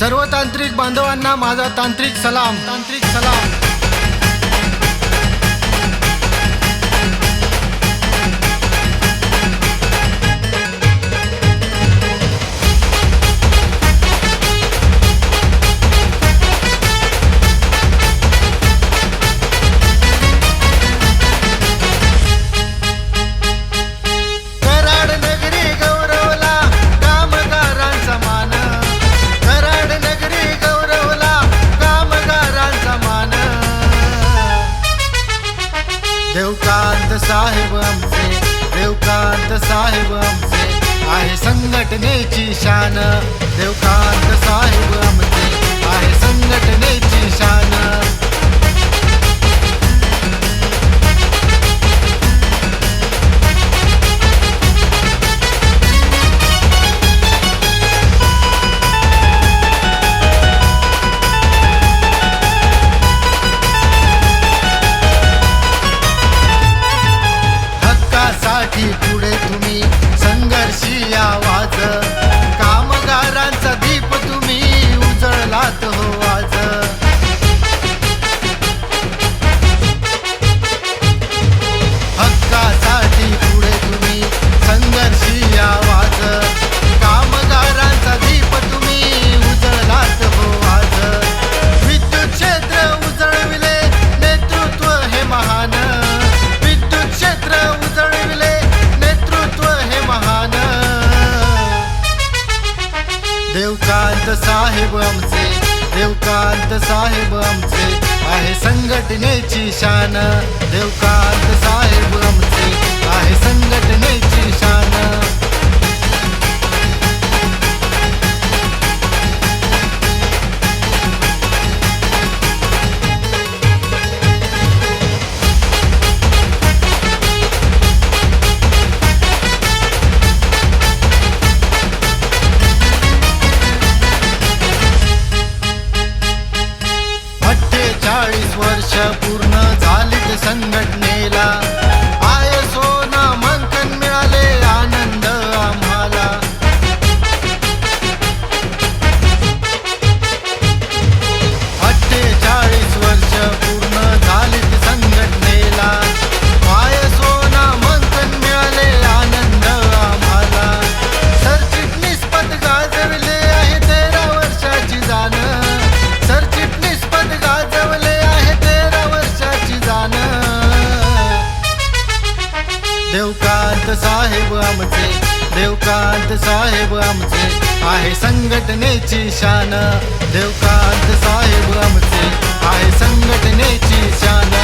सर्व तांत्रिक बांधवांना माझा तांत्रिक सलाम. तांत्रिक सलाम. देवकांत साहेब आमचे देवकांत साहेब आमचे आहे संघटनेची शान. देवकांत साहेब आमचे आहे संघटनेची शान. देवकांत साहेब आमचे देवकांत साहेब आमचे आहे संघटनेची शान. देवकांत साहेब आमचे आहे संघटनेची शान. for the show. देवकांत साहेब आमचे देवकांत साहेब आमचे आहे संघटनेची शान. देवकांत साहेब आमचे आहे संघटनेची शान.